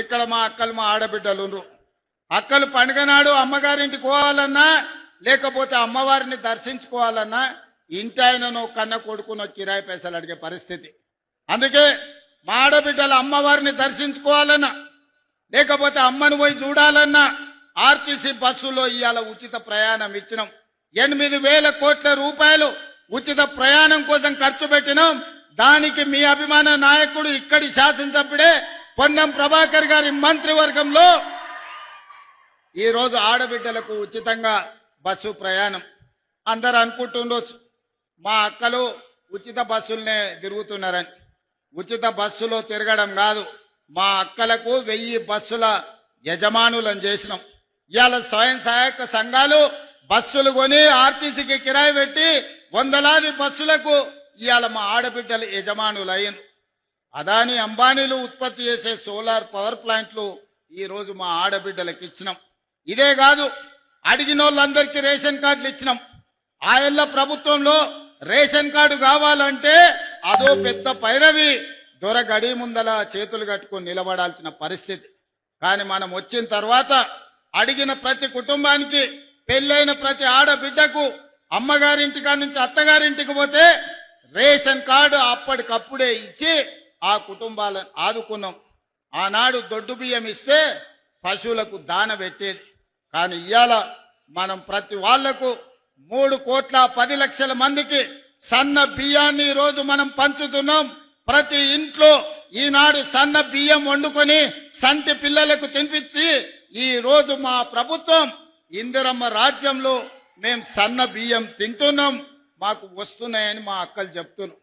ఇక్కడ మా అక్కలు మా ఆడబిడ్డలు అక్కలు పండుగ నాడు అమ్మగారింటికి పోవాలన్నా లేకపోతే అమ్మవారిని దర్శించుకోవాలన్నా ఇంటి ఆయనను కన్న కొడుకునో కిరాయి పైసలు అడిగే పరిస్థితి. అందుకే మా ఆడబిడ్డలు అమ్మవారిని దర్శించుకోవాలన్నా లేకపోతే అమ్మను పోయి చూడాలన్నా ఆర్టీసీ బస్సులో ఇవాళ ఉచిత ప్రయాణం ఇచ్చినాం. ఎనిమిది వేల కోట్ల రూపాయలు ఉచిత ప్రయాణం కోసం ఖర్చు పెట్టినాం. దానికి మీ అభిమాన నాయకుడు ఇక్కడి శాసించప్పుడే పొన్నం ప్రభాకర్ గారి మంత్రివర్గంలో ఈరోజు ఆడబిడ్డలకు ఉచితంగా బస్సు ప్రయాణం. అందరు అనుకుంటుండొచ్చు మా అక్కలు ఉచిత బస్సులనే తిరుగుతున్నారని. ఉచిత బస్సులో తిరగడం కాదు మా అక్కలకు వెయ్యి బస్సుల యజమానులను చేసినాం. ఇవాళ స్వయం సహాయక సంఘాలు బస్సులు కొని ఆర్టీసీకి కిరాయి పెట్టి వందలాది బస్సులకు ఇవాళ మా ఆడబిడ్డలు యజమానులు అయ్యారు అదాని అంబానీలు ఉత్పత్తి చేసే సోలార్ పవర్ ప్లాంట్లు ఈరోజు మా ఆడబిడ్డలకు ఇచ్చినాం. ఇదే కాదు అడిగిన వాళ్ళందరికీ రేషన్ కార్డులు ఇచ్చినాం. ఆయల్ల ప్రభుత్వంలో రేషన్ కార్డు కావాలంటే అదో పెద్ద పైరవి దొర గడి ముందల చేతులు కట్టుకొని నిలబడాల్సిన పరిస్థితి. కానీ మనం వచ్చిన తర్వాత అడిగిన ప్రతి కుటుంబానికి పెళ్ళైన ప్రతి ఆడబిడ్డకు అమ్మగారింటికాడ నుంచి అత్తగారింటికి పోతే రేషన్ కార్డు అప్పటికప్పుడే ఇచ్చి ఆ కుటుంబాలను ఆదుకున్నాం. ఆనాడు దొడ్డు బియ్యం ఇస్తే పశువులకు దాన పెట్టేది. కానీ ఇవాళ మనం ప్రతి వాళ్ళకు మూడు కోట్ల పది లక్షల మందికి సన్న బియ్యాన్ని రోజు మనం పంచుతున్నాం. ప్రతి ఇంట్లో ఈనాడు సన్న బియ్యం వండుకొని సంటి పిల్లలకు తినిపించి ఈ రోజు మా ప్రభుత్వం ఇందిరమ్మ రాజ్యంలో మేము సన్న బియ్యం తింటున్నాం. మాకు వస్తున్నాయని మా అక్కలు చెప్తున్నాం